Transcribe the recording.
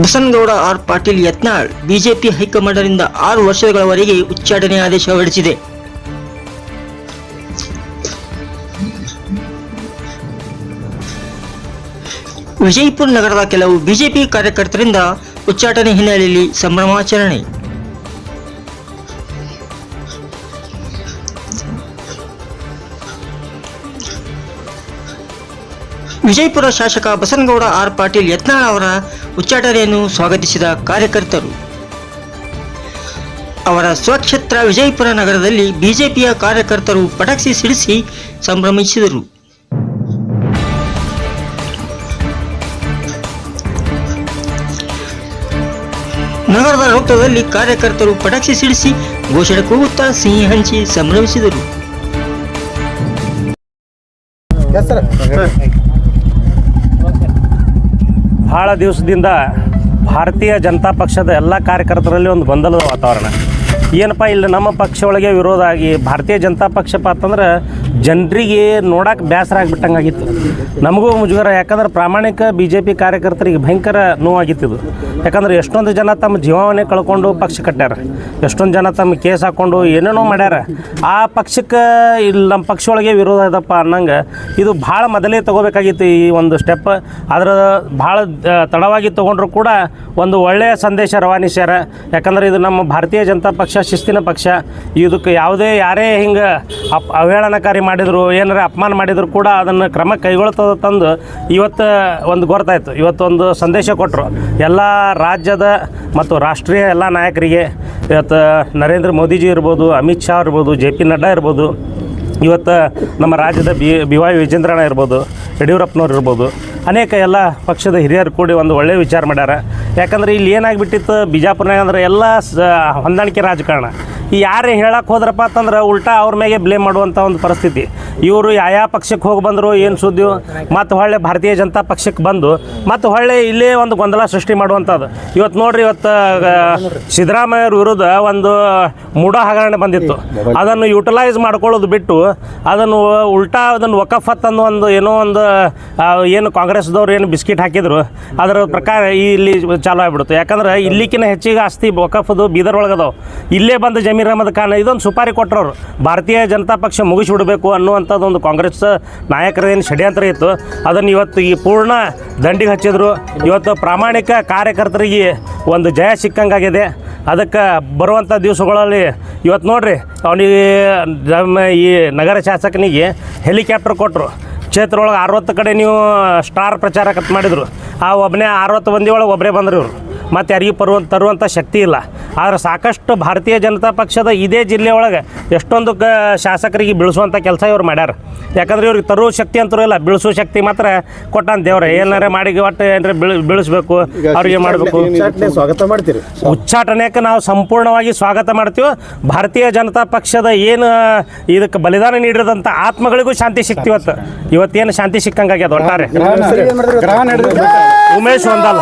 Basanagouda R Patil Yatnal BJP ಹೈಕಮಾಂಡ್ನಿಂದ ಆರು ವರ್ಷಗಳವರೆಗೆ ಉಚ್ಚಾಟನೆ ಆದೇಶ ಹೊರಡಿಸಿದೆ. ವಿಜಯಪುರ ನಗರದ ಕೆಲವು ಬಿಜೆಪಿ ಕಾರ್ಯಕರ್ತರಿಂದ ಉಚ್ಚಾಟನೆ ಹಿನ್ನೆಲೆಯಲ್ಲಿ ಸಂಭ್ರಮಾಚರಣೆ. ವಿಜಯಪುರ ಶಾಸಕ ಬಸನಗೌಡ ಆರ್ ಪಾಟೀಲ್ ಯತ್ನಾಳ್ ಅವರ ಉಚ್ಚಾಟನೆಯನ್ನು ಸ್ವಾಗತಿಸಿದ ಕಾರ್ಯಕರ್ತರು. ಅವರ ಸ್ವಕ್ಷೇತ್ರ ವಿಜಯಪುರ ನಗರದಲ್ಲಿ ಬಿಜೆಪಿಯ ಕಾರ್ಯಕರ್ತರು ಪಟಾಕ್ಷಿ ಸಿಡಿಸಿ ಸಂಭ್ರಮಿಸಿದರು. ನಗರದ ವೃತ್ತದಲ್ಲಿ ಕಾರ್ಯಕರ್ತರು ಪಟಾಕ್ಷಿ ಸಿಡಿಸಿ ಘೋಷಣೆ ಕೂಗುತ್ತಾ ಸಿಹಿ ಹಂಚಿ ಸಂಭ್ರಮಿಸಿದರು. ಭಾಳ ದಿವಸದಿಂದ ಭಾರತೀಯ ಜನತಾ ಪಕ್ಷದ ಎಲ್ಲ ಕಾರ್ಯಕರ್ತರಲ್ಲಿ ಒಂದು ಗೊಂದಲದ ವಾತಾವರಣ. ಏನಪ್ಪ, ಇಲ್ಲಿ ನಮ್ಮ ಪಕ್ಷ ಒಳಗೆ ವಿರೋಧ ಆಗಿ ಭಾರತೀಯ ಜನತಾ ಪಕ್ಷಪ್ಪ ಅಂತಂದ್ರೆ ಜನರಿಗೆ ನೋಡಕ್ಕೆ ಬೇಸರ ಆಗಿಬಿಟ್ಟಂಗಾಗಿತ್ತು. ನಮಗೂ ಮುಜುಗರ, ಯಾಕಂದ್ರೆ ಪ್ರಾಮಾಣಿಕ ಬಿ ಜೆ ಪಿ ಕಾರ್ಯಕರ್ತರಿಗೆ ಭಯಂಕರ ನೋವಾಗಿತ್ತಿದು ಯಾಕಂದ್ರೆ ಎಷ್ಟೊಂದು ಜನ ತಮ್ಮ ಜೀವವನ್ನೇ ಕಳ್ಕೊಂಡು ಪಕ್ಷ ಕಟ್ಟ್ಯಾರ. ಎಷ್ಟೊಂದು ಜನ ತಮ್ಮ ಕೇಸ್ ಹಾಕ್ಕೊಂಡು ಏನೇನೋ ಮಾಡ್ಯಾರ. ಆ ಪಕ್ಷಕ್ಕೆ ಇಲ್ಲಿ ನಮ್ಮ ಪಕ್ಷೊಳಗೆ ವಿರೋಧ ಇದಪ್ಪ ಅನ್ನಂಗೆ ಇದು ಭಾಳ ಮೊದಲೇ ತಗೋಬೇಕಾಗಿತ್ತು ಈ ಒಂದು ಸ್ಟೆಪ್. ಅದರ ಭಾಳ ತಡವಾಗಿ ತೊಗೊಂಡ್ರು ಕೂಡ ಒಂದು ಒಳ್ಳೆಯ ಸಂದೇಶ ರವಾನಿಸ್ಯಾರ. ಯಾಕಂದ್ರೆ ಇದು ನಮ್ಮ ಭಾರತೀಯ ಜನತಾ ಪಕ್ಷ, ಶಿಸ್ತಿನ ಪಕ್ಷ. ಇದಕ್ಕೆ ಯಾವುದೇ ಯಾರೇ ಹಿಂಗೆ ಅಪ್, ಅವಹೇಳನಕಾರಿ ಮಾಡಿದರು, ಏನಾರ ಅಪಮಾನ ಮಾಡಿದ್ರು ಕೂಡ ಅದನ್ನು ಕ್ರಮ ಕೈಗೊಳ್ತದ ತಂದು ಇವತ್ತು ಒಂದು ಗೊರ್ತಾಯಿತು ಇವತ್ತೊಂದು ಸಂದೇಶ ಕೊಟ್ಟರು ಎಲ್ಲ ರಾಜ್ಯದ ಮತ್ತು ರಾಷ್ಟ್ರೀಯ ಎಲ್ಲ ನಾಯಕರಿಗೆ ಇವತ್ತು ನರೇಂದ್ರ ಮೋದಿಜಿ ಇರ್ಬೋದು, ಅಮಿತ್ ಶಾ ಇರ್ಬೋದು, ಜೆ ಪಿ ನಡ್ಡಾ ಇರ್ಬೋದು, ಇವತ್ತು ನಮ್ಮ ರಾಜ್ಯದ ಬಿ ಬಿ ವೈ ವಿಜೇಂದ್ರಣ ಇರ್ಬೋದು, ಯಡಿಯೂರಪ್ಪನವ್ರು ಇರ್ಬೋದು, ಅನೇಕ ಎಲ್ಲ ಪಕ್ಷದ ಹಿರಿಯರು ಕೂಡಿ ಒಂದು ಒಳ್ಳೆಯ ವಿಚಾರ ಮಾಡ್ಯಾರ. ಯಾಕಂದ್ರೆ ಇಲ್ಲಿ ಏನಾಗ್ಬಿಟ್ಟಿತ್ತು ಬಿಜಾಪುರ್ನಾಗ ಅಂದ್ರೆ ಎಲ್ಲ ಸ, ಹೊಂದಾಣಿಕೆ ರಾಜಕಾರಣ. ಯಾರೇ ಹೇಳಕ್ಕೆ ಹೋದ್ರಪ್ಪ ಅಂತಂದ್ರೆ ಉಲ್ಟಾ ಅವ್ರ ಮೇಲೆ ಬ್ಲೇಮ್ ಮಾಡುವಂಥ ಒಂದು ಪರಿಸ್ಥಿತಿ. ಇವರು ಯಾವ ಪಕ್ಷಕ್ಕೆ ಹೋಗಿ ಬಂದರು, ಏನು ಸುದ್ದಿ ಮತ್ತು ಹೊಳ್ಳೆ ಭಾರತೀಯ ಜನತಾ ಪಕ್ಷಕ್ಕೆ ಬಂದು, ಮತ್ತು ಹೊಳ್ಳೆ ಇಲ್ಲೇ ಒಂದು ಗೊಂದಲ ಸೃಷ್ಟಿ ಮಾಡುವಂಥದ್ದು. ಇವತ್ತು ನೋಡ್ರಿ ಇವತ್ತು ಸಿದ್ದರಾಮಯ್ಯವ್ರ ವಿರುದ್ಧ ಒಂದು ಮೂಢ ಹಗರಣೆ ಬಂದಿತ್ತು. ಅದನ್ನು ಯುಟಿಲೈಸ್ ಮಾಡ್ಕೊಳ್ಳೋದು ಬಿಟ್ಟು, ಅದನ್ನು ಉಲ್ಟಾ ಅದನ್ನು ವಕಫತ್ ಅನ್ನೋ ಒಂದು ಏನೋ ಒಂದು ಏನು ಕಾಂಗ್ರೆಸ್ದವ್ರು ಏನು ಬಿಸ್ಕಿಟ್ ಹಾಕಿದ್ರು, ಅದರ ಪ್ರಕಾರ ಇಲ್ಲಿ ಚಾಲು ಆಗ್ಬಿಡ್ತು ಯಾಕಂದ್ರೆ ಇಲ್ಲಿಕ್ಕಿಂತ ಹೆಚ್ಚಿಗೆ ಆಸ್ತಿ ವಕಫದು ಬೀದರ್ ಒಳಗದವು ಇಲ್ಲೇ ಬಂದು ಜಮೀರ್ ಅಹಮದ್ ಖಾನ್ ಇದೊಂದು ಸುಪಾರಿ ಕೊಟ್ಟರು ಭಾರತೀಯ ಜನತಾ ಪಕ್ಷ ಮುಗಿಸಿಬಿಡಬೇಕು ಅನ್ನುವಂಥದ್ದು ಒಂದು ಕಾಂಗ್ರೆಸ್ ನಾಯಕರ ಏನು ಷಡ್ಯಂತ್ರ ಇತ್ತು. ಅದನ್ನು ಇವತ್ತು ಈ ಪೂರ್ಣ ದಂಡಿಗೆ ಹಚ್ಚಿದ್ರು. ಇವತ್ತು ಪ್ರಾಮಾಣಿಕ ಕಾರ್ಯಕರ್ತರಿಗೆ ಒಂದು ಜಯ ಸಿಕ್ಕಂಗಾಗಿದೆ. ಅದಕ್ಕೆ ಬರುವಂಥ ದಿವಸಗಳಲ್ಲಿ ಇವತ್ತು ನೋಡ್ರಿ, ಅವನಿಗೆ ನಮ್ಮ ಈ ನಗರ ಶಾಸಕನಿಗೆ ಹೆಲಿಕಾಪ್ಟರ್ ಕೊಟ್ಟರು ಕ್ಷೇತ್ರ ಒಳಗೆ ಅರವತ್ತು ಕಡೆ ನೀವು ಸ್ಟಾರ್ ಪ್ರಚಾರ ಕತ್ ಮಾಡಿದರು. ಆ ಒಬ್ಬನೇ ಅರವತ್ತು ಮಂದಿ ಒಳಗೆ ಒಬ್ಬರೇ ಬಂದರು ಇವರು. ಮತ್ತು ಯಾರಿಗೂ ಬರುವ ತರುವಂಥ ಶಕ್ತಿ ಇಲ್ಲ. ಆದರೆ ಸಾಕಷ್ಟು ಭಾರತೀಯ ಜನತಾ ಪಕ್ಷದ ಇದೇ ಜಿಲ್ಲೆ ಒಳಗೆ ಎಷ್ಟೊಂದು ಕ ಶಾಸಕರಿಗೆ ಬೀಳಿಸುವಂಥ ಕೆಲಸ ಇವ್ರು ಮಾಡ್ಯಾರ. ಯಾಕಂದ್ರೆ ಇವ್ರಿಗೆ ತರುವ ಶಕ್ತಿ ಅಂತೂ ಇಲ್ಲ ಬೀಳಿಸುವ ಶಕ್ತಿ ಮಾತ್ರ ಕೊಟ್ಟಾನ ದೇವ್ರೆ. ಏನಾರ ಮಾಡಿ ಒಟ್ಟು ಏನಾರ ಬೀಳ್ ಬೀಳಿಸ್ಬೇಕು ಅವ್ರಿಗೆ ಮಾಡಬೇಕು. ಸ್ವಾಗತ ಮಾಡ್ತೀರಿ? ಉಚ್ಚಾಟನೆಗೆ ನಾವು ಸಂಪೂರ್ಣವಾಗಿ ಸ್ವಾಗತ ಮಾಡ್ತೀವಿ. ಭಾರತೀಯ ಜನತಾ ಪಕ್ಷದ ಏನು ಇದಕ್ಕೆ ಬಲಿದಾನ ನೀಡಿದಂಥ ಆತ್ಮಗಳಿಗೂ ಶಾಂತಿ ಸಿಕ್ತಿವತ್ತು ಇವತ್ತೇನು ಶಾಂತಿ ಸಿಕ್ಕಂಗಾಗ್ಯದ ಒಟ್ಟಾರೆ. ಉಮೇಶ್ ಒಂದಲ್ಲ.